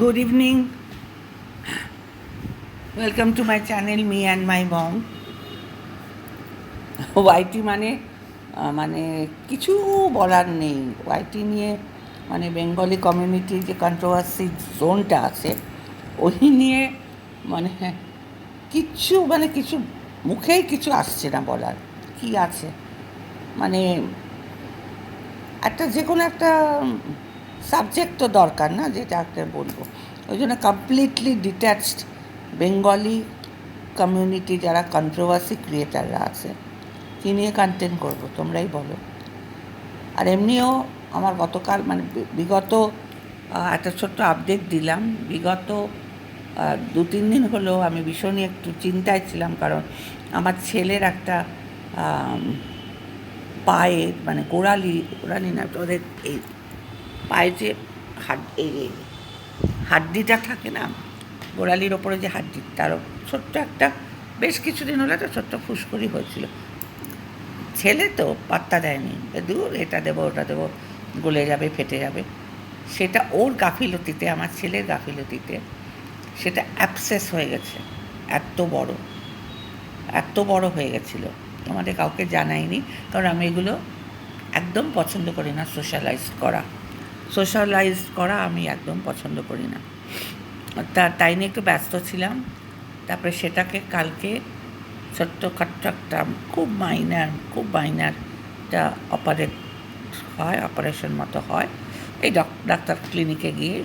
Good evening welcome to my channel me and my Mom. YT মানে মানে কিছু বলার নেই। ওয়াইটি নিয়ে মানে বেঙ্গলি কমিউনিটির যে কন্ট্রোভার্সি জোনটা আছে, ওই নিয়ে মানে কিচ্ছু মানে কিছু, মুখেই কিছু আসছে না বলার। কি আছে? মানে একটা যে কোনো একটা সাবজেক্ট তো দরকার না যেটা একটা বলব। ওই জন্য কমপ্লিটলি ডিট্যাচড বেঙ্গলি কমিউনিটি যারা কন্ট্রোভার্সি ক্রিয়েটাররা আছে কী নিয়ে কন্টেন্ট করব, তোমরাই বলো। আর এমনিও আমার গতকাল মানে বিগত একটা ছোট্ট আপডেট দিলাম। বিগত দু তিন দিন হলো আমি ভীষণই একটু চিন্তায় ছিলাম, কারণ আমার ছেলের একটা পায়ে মানে গোড়ালি গোড়ালি না, ওদের এই পায়ে যে হাড, এই হাড্ডিটা থাকে না, গোড়ালির ওপরে যে হাড্ডি তার ছোট্ট একটা, বেশ কিছুদিন হলে তো ছোট্ট ফুসকুড়ি হয়েছিল। ছেলে তো পাত্তা দেয়নি দূর এটা দেবো, ওটা দেবো, গলে যাবে, ফেটে যাবে। সেটা ওর গাফিলতিতে, আমার ছেলের গাফিলতিতে, সেটা অ্যাপসেস হয়ে গেছে, এত বড় এত বড় হয়ে গেছিল। আমাদের কাউকে জানাইনি, কারণ আমি এগুলো একদম পছন্দ করি না, সোশ্যালাইজ করা। সোশ্যালাইজ করা আমি একদম পছন্দ করি না। তা, তাই নিয়ে একটু ব্যস্ত ছিলাম। তারপরে সেটাকে কালকে ছোট্ট খাট্ট একটা খুব মাইনার খুব মাইনার একটা অপারেট হয় অপারেশন মতো হয়। এই ডক- ডাক্তার ক্লিনিকে গিয়ে।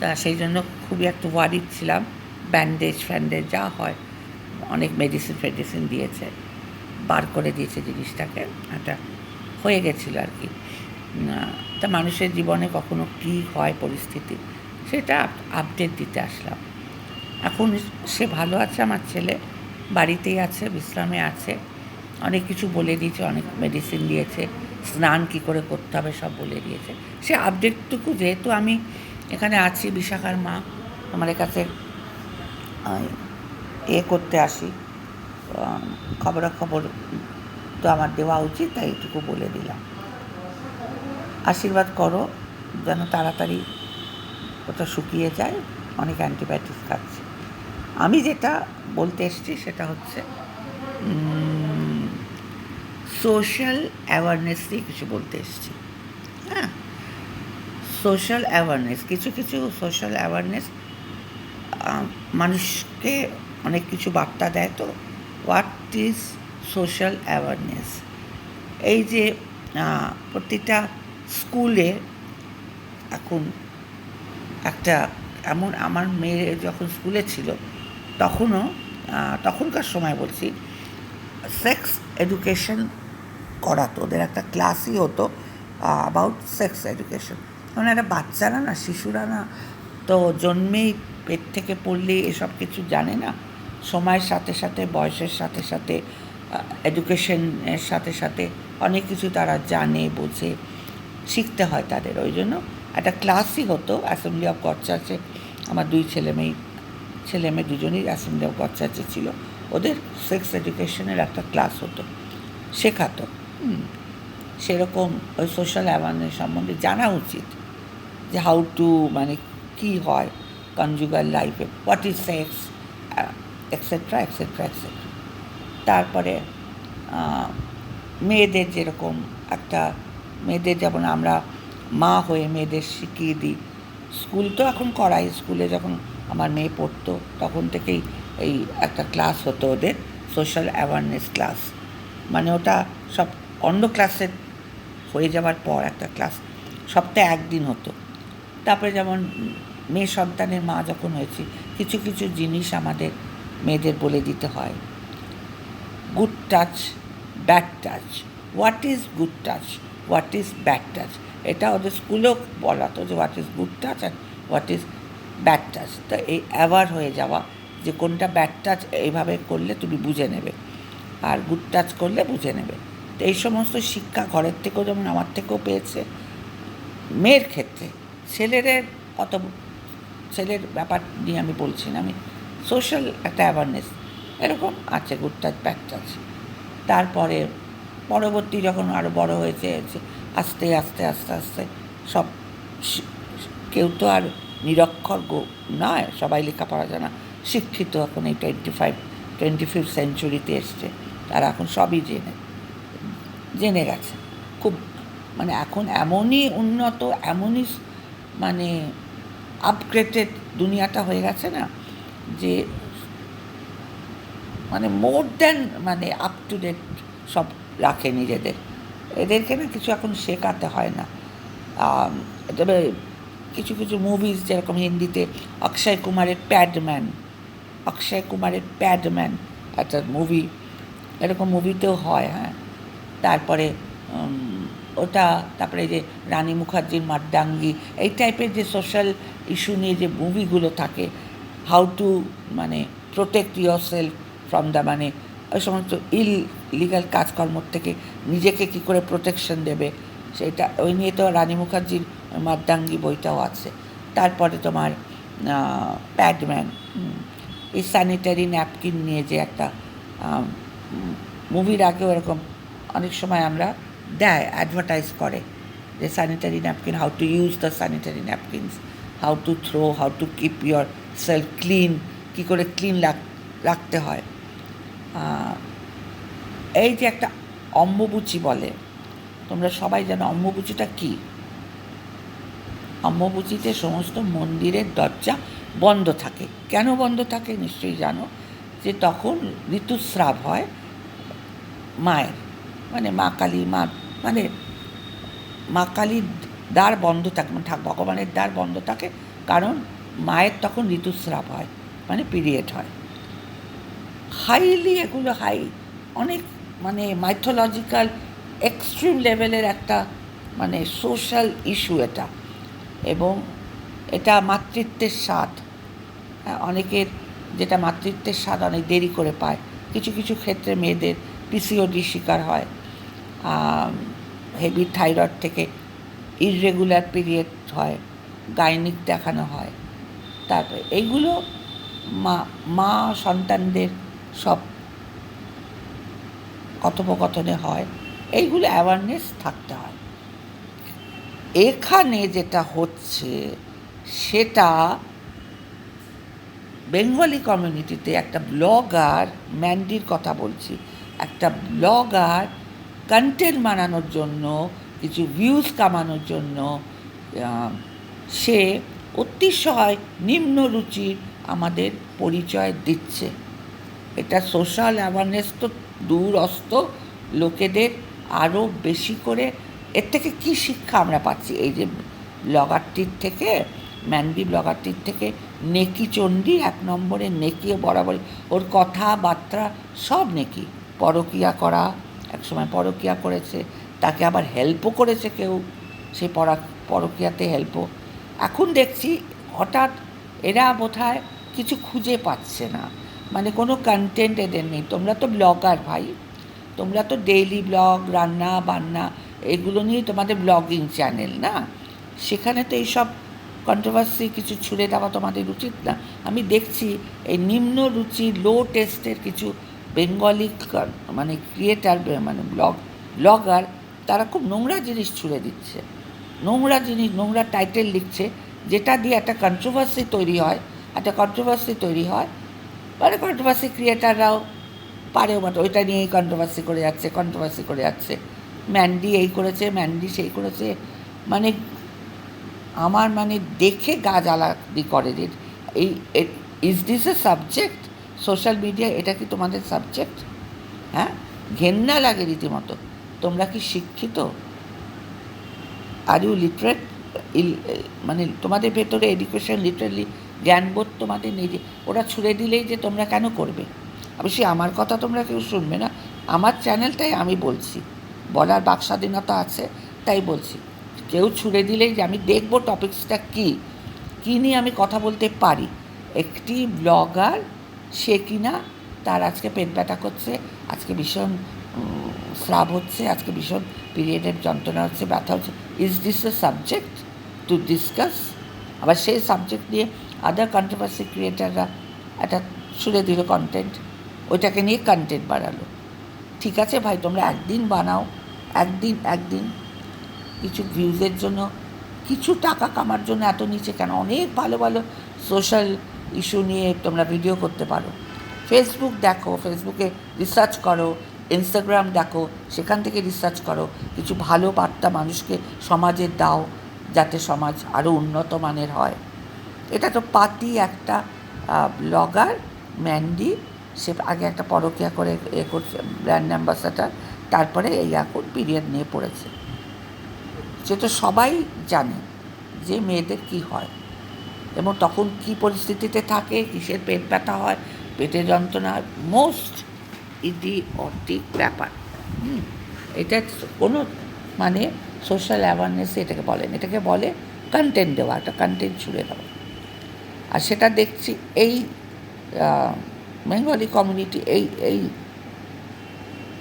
তা, সেই জন্য খুবই একটু ওয়ারিড ছিলাম। ব্যান্ডেজ ফ্যান্ডেজ যা হয়, অনেক মেডিসিন ফেডিসিন দিয়েছে। বার করে দিয়েছে জিনিসটাকে। একটা হয়ে গেছিল আর কি। তা মানুষের জীবনে কখনো কী হয় পরিস্থিতি, সেটা আপডেট দিতে আসলাম। এখন সে ভালো আছে আমার ছেলে, বাড়িতেই আছে, বিশ্রামে আছে। অনেক কিছু বলে দিয়েছে, অনেক মেডিসিন দিয়েছে। স্নান কী করে করতে হবে সব বলে দিয়েছে। সে আপডেটটুকু যেহেতু আমি এখানে আছি, বিশাখার মা আমাদের কাছে এ করতে আসি। খবরাখবর তো আমার দেওয়া উচিত, তাই এটুকু বলে দিলাম। আশীর্বাদ করো, যেন তাড়াতাড়ি ওটা শুকিয়ে যায়। অনেক অ্যান্টিবায়োটিক খাচ্ছে। আমি যেটা বলতে এসছি সেটা হচ্ছে সোশ্যাল অ্যাওয়ারনেস নিয়ে কিছু বলতে এসছি। হ্যাঁ? সোশ্যাল অ্যাওয়ারনেস কিছু কিছু সোশ্যাল অ্যাওয়ারনেস মানুষকে অনেক কিছু বার্তা দেয় তো। হোয়াট ইজ সোশ্যাল অ্যাওয়ারনেস এই যে প্রতিটা স্কুলে এখন একটা, এমন আমার মেয়ে যখন স্কুলে ছিল, তখনও তখনকার সময় বলছি সেক্স এডুকেশন করাতো, ওদের একটা ক্লাসই হতো অ্যাবাউট সেক্স এডুকেশন মানে একটা বাচ্চারা না, শিশুরা না, তো জন্মেই পেট থেকে পড়লে এসব কিছু জানে না, সময়ের সাথে সাথে, বয়সের সাথে সাথে এডুকেশনের সাথে সাথে অনেক কিছু তারা জানে, বোঝে। শিখতে হয় তাদের, ওই জন্য একটা ক্লাসই হতো অ্যাসেম্বলি অফ গড চার্চে আমার দুই ছেলে মেয়ে ছেলে মেয়ে দুজনেই অ্যাসেম্বলি অফ গড চার্চে ছিল। ওদের সেক্স এডুকেশনের একটা ক্লাস হতো, শেখাতো। সেরকম ওই সোশ্যাল অ্যাওয়ারনেস সম্বন্ধে জানা উচিত যে হাউ টু মানে কী হয় কনজুগার লাইফে what is sex etcetera etcetera etcetera তারপরে মেয়েদের যেরকম একটা মেয়েদের, যেমন আমরা মা হয়ে মেয়েদের শিখিয়ে দিই। স্কুল তো এখন করাই, স্কুলে যখন আমার মেয়ে পড়তো, তখন থেকেই এই একটা ক্লাস হতো ওদের সোশ্যাল অ্যাওয়ারনেস ক্লাস মানে ওটা সব অন্য ক্লাসের হয়ে যাওয়ার পর একটা ক্লাস সপ্তাহে একদিন হতো। তারপরে যেমন মেয়ে সন্তানের মা যখন হয়েছি, কিছু কিছু জিনিস আমাদের মেয়েদের বলে দিতে হয়। Good touch bad touch what is good touch what is bad touch এটা ওদের স্কুলেও বলা তো যে what is good touch and what is bad touch তো এই অ্যাওয়ার হয়ে যাওয়া যে কোনটা ব্যাড টাচ এইভাবে করলে তুমি বুঝে নেবে। আর গুড টাচ করলে বুঝে নেবে। তো এই সমস্ত শিক্ষা ঘরের থেকেও যেমন আমার থেকেও পেয়েছে, মেয়ের ক্ষেত্রে। ছেলেদের অত ছেলের ব্যাপার নিয়ে আমি বলছি না আমি। সোশ্যাল একটা অ্যাওয়ারনেস এরকম আছে গুড টাচ ব্যাড টাচ তারপরে পরবর্তী যখন আরও বড় হয়েছে আস্তে আস্তে আস্তে আস্তে সব কেউ তো আর নিরক্ষর নয়, সবাই লেখাপড়া জানা, শিক্ষিত এখন এই টোয়েন্টি ফাইভ টোয়েন্টি ফিফথ সেঞ্চুরিতে এসছে। তারা এখন সবই জেনে জেনে গেছে। খুব মানে এখন এমনই উন্নত, এমনই মানে আপগ্রেডেড দুনিয়াটা হয়ে গেছে না, যে মানে মোর দ্যান মানে আপ টু ডেট সব রাখে নিজেদের। এদেরকে না কিছু এখন শেখাতে হয় না। তবে কিছু কিছু মুভিজ যেরকম হিন্দিতে অক্ষয় কুমারের প্যাডম্যান অক্ষয় কুমারের প্যাডম্যান একটা মুভি এরকম মুভিতেও হয় হ্যাঁ। তারপরে ওটা, তারপরে যে রানী মুখার্জির মাড্ডাঙ্গি, এই টাইপের যে সোশ্যাল ইস্যু নিয়ে যে মুভিগুলো থাকে হাউ টু মানে protect yourself from the মানে ওই সমস্ত ইল লিগাল কাজকর্ম থেকে নিজেকে কি করে প্রোটেকশন দেবে, সেটা ওই নিয়ে তো রানী মুখার্জির মাদ্দাঙ্গি বইটাও আছে। তারপরে তোমার প্যাডম্যান এই স্যানিটারি ন্যাপকিন নিয়ে যে একটা মুভির আগেও এরকম অনেক সময় আমরা দেয় অ্যাডভার্টাইজ করে যে sanitary napkin how to use the sanitary napkins how to throw how to keep yourself clean কী করে ক্লিন রাখতে হয়। এই যে একটা অম্বুবুচি বলে, তোমরা সবাই জানো অম্বুবুচিটা কী? অম্বুবুচিতে সমস্ত মন্দিরের দরজা বন্ধ থাকে। কেন বন্ধ থাকে নিশ্চয়ই জানো? যে তখন ঋতুস্রাব হয় মায়ের। মানে মা কালী, মা মানে মা কালীর দ্বার বন্ধ থাকে মানে ভগবানের দ্বার বন্ধ থাকে, কারণ মায়ের তখন ঋতুস্রাব হয় মানে পিরিয়ড হয়। হাইলি এগুলো হাই অনেক মানে মাইথোলজিক্যাল এক্সট্রিম লেভেলের একটা মানে সোশ্যাল ইস্যু এটা। এবং এটা মাতৃত্বের স্বাদ। হ্যাঁ, অনেকের যেটা মাতৃত্বের স্বাদ অনেক দেরি করে পায়। কিছু কিছু ক্ষেত্রে মেয়েদের পিসিওডি শিকার হয়। হেভি থাইরয়েড থেকে ইররেগুলার পিরিয়ড হয় গাইনিক দেখানো হয়। তারপরে এইগুলো মা মা সন্তানদের সব কথোপকথনে হয়। এইগুলো অ্যাওয়ারনেস থাকতে হয়। এখানে যেটা হচ্ছে, সেটা বেঙ্গলি কমিউনিটিতে একটা ব্লগার, ম্যান্ডির কথা বলছি, একটা ব্লগার কন্টেন্ট বানানোর জন্য, কিছু ভিউজ কামানোর জন্য সে অতিশয় নিম্ন রুচির আমাদের পরিচয় দিচ্ছে। এটা সোশ্যাল অ্যাওয়ারনেস তো দূরস্থ লোকেদের আরও বেশি করে এর থেকে কী শিক্ষা আমরা পাচ্ছি? এই যে ব্লগারটির থেকে ম্যান্ডি ব্লগারটির থেকে, নেকি চণ্ডী এক নম্বরে, নেকি বরাবরই, ওর কথাবার্তা সব নেকি। পরকিয়া করা, একসময় পরকিয়া করেছে, তাকে আবার হেল্পও করেছে কেউ সেই পরা, পরকিয়াতে হেল্পও এখন দেখছি হঠাৎ এরা বোধহয় কিছু খুঁজে পাচ্ছে না। মানে কোনো কন্টেন্ট এদের নেই। তোমরা তো ব্লগার ভাই। তোমরা তো ডেইলি ব্লগ রান্না, বান্না, এগুলো নিয়ে তোমাদের ব্লগিং চ্যানেল না? সেখানে তো এইসব কন্ট্রোভার্সি কিছু ছুড়ে দেওয়া তোমাদের উচিত না। আমি দেখছি এই নিম্ন রুচি লো টেস্টের কিছু বেঙ্গলি মানে ক্রিয়েটার মানে ব্লগ ব্লগার তারা খুব নোংরা জিনিস ছুড়ে দিচ্ছে। নোংরা জিনিস, নোংরা টাইটেল লিখছে, যেটা দিয়ে একটা কন্ট্রোভার্সি তৈরি হয়, একটা কন্ট্রোভার্সি তৈরি হয় মানে কন্ট্রোভার্সি ক্রিয়েটাররাও পারেও মানে ওইটা নিয়েই কন্ট্রোভার্সি করে যাচ্ছে কন্ট্রোভার্সি করে যাচ্ছে। ম্যান্ডি এই করেছে ম্যান্ডি সেই করেছে। মানে আমার মানে দেখে গা জ্বালাদি করে যে এই is this a subject social media এটা কি তোমাদের সাবজেক্ট হ্যাঁ? ঘেন্না লাগে রীতিমতো। তোমরা কি শিক্ষিত? আর ইউ লিটারেট মানে তোমাদের ভেতরে এডুকেশন লিটারেলি জ্ঞানবোধ তোমাদের যে ওরা ছুড়ে দিলেই যে তোমরা কেন করবে? অবশ্যই আমার কথা তোমরা কেউ শুনবে না। আমার চ্যানেলটাই আমি বলছি। বলার বাক স্বাধীনতা আছে, তাই বলছি। কেউ ছুড়ে দিলেই যে আমি দেখব টপিক্সটা কী? কী নিয়ে আমি কথা বলতে পারি? একটি ব্লগার, সে কিনা তার আজকে পেট ব্যথা করছে, আজকে ভীষণ স্রাব হচ্ছে, আজকে ভীষণ পিরিয়ডের যন্ত্রণা হচ্ছে, ব্যথা হচ্ছে। Is this a subject to discuss আবার সেই সাবজেক্ট নিয়ে আদার কন্ট্রোভার্সি ক্রিয়েটাররা একটা ছুড়ে দিল কন্টেন্ট ওইটাকে নিয়ে কন্টেন্ট বাড়ালো। ঠিক আছে ভাই, তোমরা একদিন বানাও, একদিন একদিন। কিছু ভিউজের জন্য, কিছু টাকা কামার জন্য এত নিচে কেন? অনেক ভালো ভালো সোশ্যাল ইস্যু নিয়ে তোমরা ভিডিও করতে পারো। ফেসবুক দেখো ফেসবুকে রিসার্চ করো ইনস্টাগ্রাম দেখো, সেখান থেকে রিসার্চ করো। কিছু ভালো বার্তা মানুষকে সমাজে দাও, যাতে সমাজ আরও উন্নত মানের হয়। এটা তো পাতি একটা ব্লগার ম্যান্ডি, সে আগে একটা পরকিয়া করে এ করছে, ব্র্যান্ড অ্যাম্বাসাডার, তারপরে এই এখন পিরিয়ড নিয়ে পড়েছে। সে তো সবাই জানে যে মেয়েদের কি হয়, এবং তখন কি পরিস্থিতিতে থাকে, কিসের পেট ব্যথা হয় পেটে যন্ত্রণা মোস্ট ইডি ইডিঅটিক ব্যাপার। হুম, এটা কোনো মানে সোশ্যাল অ্যাওয়ারনেস এটাকে বলেন এটাকে বলে কন্টেন্ট দেওয়া, একটা কন্টেন্ট ছুড়ে দেওয়া। আর সেটা দেখছি এই বেঙ্গলি কমিউনিটি এই এই,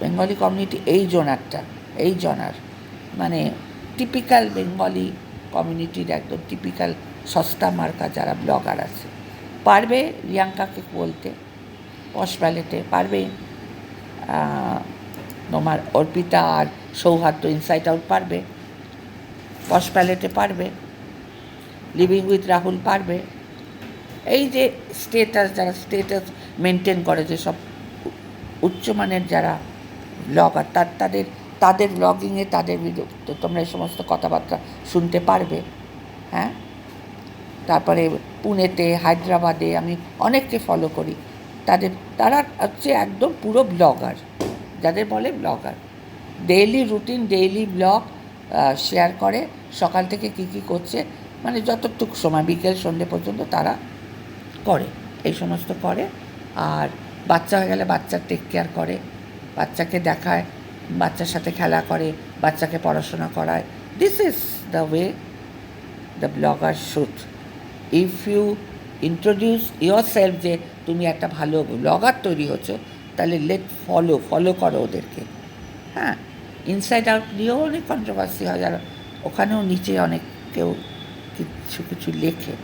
বেঙ্গলি কমিউনিটি এই জোনারটা, এই জনার। মানে টিপিক্যাল বেঙ্গলি কমিউনিটির একদম টিপিক্যাল সস্তা মার্কা যারা ব্লগার আছে। পারবে রিয়াঙ্কাকে বলতে, পশ প্যালেটে পারবে তোমার অর্পিতা আর সৌহার্দ্য ইনসাইট আউট পারবে, পশ প্যালেটে পারবে লিভিং উইথ রাহুল পারবে। এই যে স্টেটাস যারা স্টেটাস মেনটেন করে যেসব উচ্চমানের যারা ব্লগার তার, তাদের তাদের ব্লগিংয়ে তাদের ভিডিও তোমরা এই সমস্ত কথাবার্তা শুনতে পারবে হ্যাঁ? তারপরে পুনেতে, হায়দ্রাবাদে আমি অনেককে ফলো করি। তাদের, তারা হচ্ছে একদম পুরো ব্লগার যাদের বলে blogger daily routine daily blog share করে, সকাল থেকে কী কী করছে মানে যতটুকু সময়, বিকেল, সন্ধ্যে পর্যন্ত তারা করে, এই সমস্ত করে। আর বাচ্চা হয়ে গেলে বাচ্চার টেক কেয়ার করে, বাচ্চাকে দেখায়, বাচ্চার সাথে খেলা করে, বাচ্চাকে পড়াশোনা করায়। This is the way the blogger should if you introduce yourself যে তুমি একটা ভালো ব্লগার তৈরি হচ্ছ, তাহলে লেট ফলো ফলো করো ওদেরকে। হ্যাঁ ইনসাইড আউট নিয়েও অনেক কন্ট্রোভার্সি হয়, যারা ওখানেও নিচে অনেক কেউ কিছু কিছু লেখে।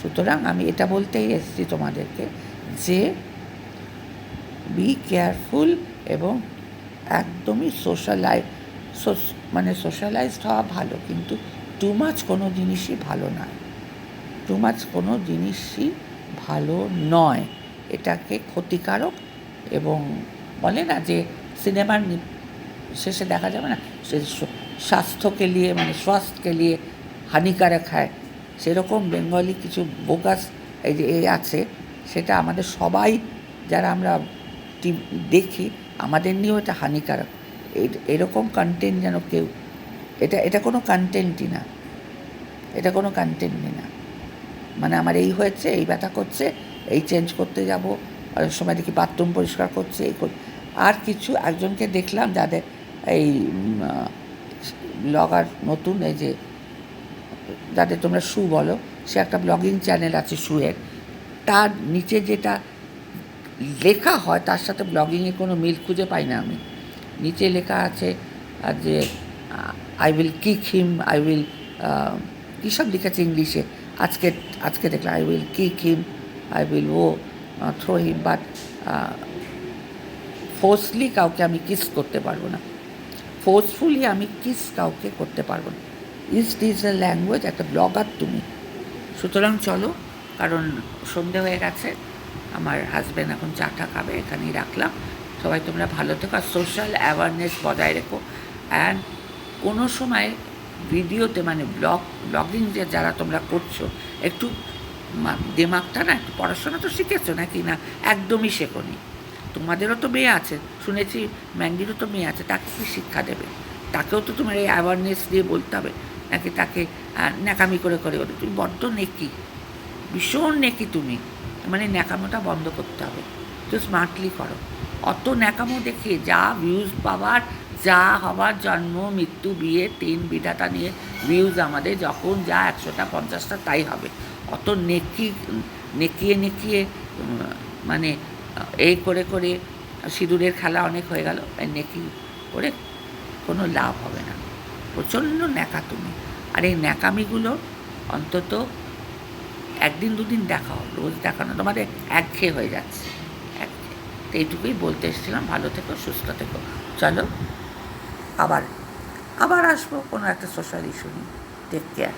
সুতরাং আমি এটা বলতেই এসেছি তোমাদেরকে যে বি কেয়ারফুল এবং একদমই সোশ্যালাই মানে সোশ্যালাইজড হওয়া ভালো, কিন্তু টু মাচ কোনো জিনিসই ভালো নয়। টু মাচ কোনো জিনিসই ভালো নয়। এটাকে ক্ষতিকারক এবং বলে না যে সিনেমার শেষে দেখা যাবে না, সে স্বাস্থ্যকে নিয়ে মানে স্বাস্থ্যকে নিয়ে হানিকারক হয়। সেরকম বেঙ্গলি কিছু বোগাস এই যে এ আছে, সেটা আমাদের সবাই যারা আমরা দেখি, আমাদের নিয়েও এটা হানিকারক। এরকম কন্টেন্ট যেন কেউ, এটা এটা কোনো কন্টেন্টই না। এটা কোনো কন্টেন্টই না। মানে আমার এই হয়েছে, এই ব্যথা করছে, এই চেঞ্জ করতে যাব অনেক সময় দেখি বাথরুম পরিষ্কার করছে, এই আর কিছু একজনকে দেখলাম যাদের এই ব্লগার নতুন, এই যে যাদের তোমরা শু বলো, সে একটা ব্লগিং চ্যানেল আছে শুয়ের। তার নিচে যেটা লেখা হয়, তার সাথে ব্লগিংয়ে কোনো মিল খুঁজে পাই না আমি। নিচে লেখা আছে যে I will kick him I will কী সব লিখেছে ইংলিশে? আজকে আজকে দেখলাম I will kick him I will O throw him but forcely কাউকে আমি কিস করতে পারব না। ফোর্সফুলি আমি কিস কাউকে করতে পারব না। ইস্ট ইজ এ ল্যাঙ্গুয়েজ একটা ব্লগার তুমি। সুতরাং চলো, কারণ সন্ধে হয়ে গেছে, আমার হাজব্যান্ড এখন চাটা খাবে, এখানেই রাখলাম। সবাই তোমরা ভালো থেকো, আর সোশ্যাল অ্যাওয়ারনেস বজায় রেখো। অ্যান্ড কোনো সময় ভিডিওতে মানে ব্লগ ব্লগিং যে যারা তোমরা করছ, একটু দিমাগটা না, একটু পড়াশোনা তো শিখেছো নাকি না, একদমই শেখোনি তোমাদেরও তো মেয়ে আছে, শুনেছি ম্যান্ডিরও তো মেয়ে আছে, তাকে কি শিক্ষা দেবে? তাকেও তো তোমার এই অ্যাওয়ারনেস দিয়ে বলতে হবে। নাকি তাকে ন্যাকামি করে করে বলে তুমি বড্ড নেকি, ভীষণ নেকি তুমি। মানে ন্যাকামোটা বন্ধ করতে হবে। তো স্মার্টলি করো। অত ন্যাকামো দেখিয়ে যা ভিউজ পাওয়ার, যা হওয়ার জন্ম, মৃত্যু, বিয়ে, তিন বিধাতা নিয়ে ভিউজ আমাদের, যখন যা একশোটা, পঞ্চাশটা, তাই হবে। অত নেকি, নেকিয়ে নেকিয়ে মানে এই করে করে, সিঁদুরের খেলা অনেক হয়ে গেল নেকি করে কোনো লাভ হবে না। প্রচণ্ড ন্যাকা তুমি। আর এই ন্যাকামিগুলো অন্তত একদিন দুদিন দেখাও, রোজ দেখানো। তোমার একঘেয়ে হয়ে যাচ্ছে। তো এইটুকুই বলতে এসেছিলাম। ভালো থেকো, সুস্থ থেকো। চলো, আবার আবার আসব কোনো একটা সোশ্যাল ইস্যু নিয়ে। Take care